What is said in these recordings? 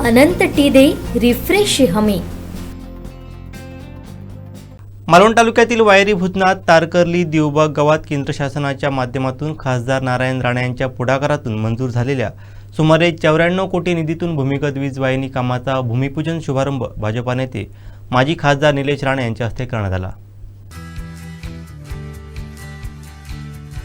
अनंत T दे refresh हमी. मालवण तालुक्यातील वायरी भूतनाथ तारकर्ली देवबाग गावात केंद्र शासनाच्या माध्यमातून खासदार नारायण राणे यांच्या पुढाकारातून मंजूर झालेल्या सुमारे चौऱ्याण्णव कोटी निधीतून भूमिगत वीज वाहिनी कामाचा भूमिपूजन शुभारंभ भाजपा नेते माजी खासदार निलेश राणे यांच्या हस्ते करण्यात आला.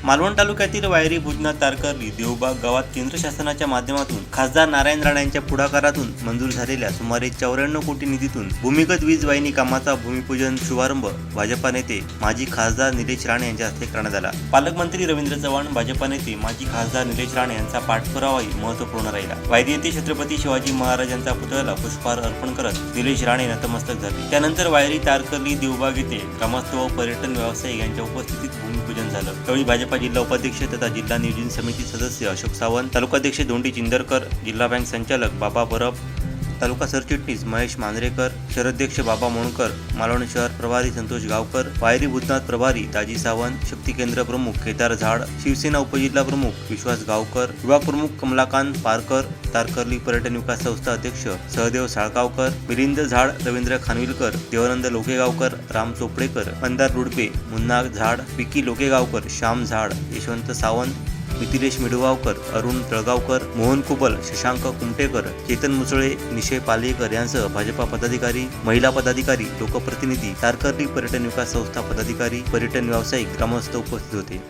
मालवण तालुक्यातील वायरी भुजना तारकर्ली देवबाग गावात केंद्र शासनाच्या माध्यमातून खासदार नारायण राणेंच्या पुढाकारातून मंजूर झालेल्या सुमारे चौऱ्याण्णव कोटी निधीतून भूमिगत वीज वाहिनी कामाचा भूमिपूजन शुभारंभ भाजपा नेते माजी खासदार निलेश राणे यांच्या हस्ते करण्यात आला. पालकमंत्री रवींद्र चव्हाण भाजपा नेते माजी खासदार निलेश राणे यांचा पाठपुरावाही महत्त्वपूर्ण राहिला. वायरी येथे छत्रपती शिवाजी महाराज पुतळ्याला पुष्पहार अर्पण करत निलेश राणे नतमस्तक झाले. त्यानंतर वायरी तारकर्ली देवबाग येथे ग्रामस्थ व पर्यटन व्यावसायिक यांच्या उपस्थितीत भूमिपूजन झालं. त्यावेळी भाजपा जिल्हा उपाध्यक्ष तथा जिल्हा नियोजन समिती सदस्य अशोक सावंत तालुकाध्यक्ष दोंडी चिंदरकर जिल्हा बँक संचालक बाबा परब तालुका सरचिटणीस महेश मांजरेकर शहराध्यक्ष बाबा मोणकर मालवण शहर प्रभारी संतोष गावकर वायरी भूतनाथ प्रभारी दाजी सावंत शक्ती केंद्र प्रमुख केदार झाड शिवसेना उपजिल्हा प्रमुख विश्वास गावकर विभाग प्रमुख कमलाकांत पारकर तारकर्ली पर्यटन विकास संस्था अध्यक्ष सहदेव साळगावकर मिलिंद झाड रवींद्र खानविलकर देवानंद लोकेगावकर राम चोपडेकर अंधार रुडपे मुन्ना झाड विकी लोकेगावकर श्याम झाड यशवंत सावंत मिथिलेश मिडगावकर अरुण तळगावकर मोहन कुबल शशांक कुमटेकर चेतन मुसळे निशय पालेकर यांसह भाजपा पदाधिकारी महिला पदाधिकारी लोकप्रतिनिधी तारकर्ली पर्यटन विकास संस्था पदाधिकारी पर्यटन व्यावसायिक ग्रामस्थ उपस्थित होते.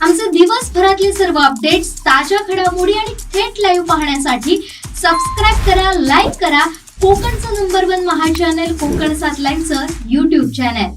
आमचे दिवसभरातले सर्व अपडेट्स ताज्या घडामोडी आणि थेट लाईव्ह पाहण्यासाठी सबस्क्राईब करा लाईक करा. कोकणचं नंबर वन महा चॅनल कोकण सात लाईनचं युट्यूब चॅनल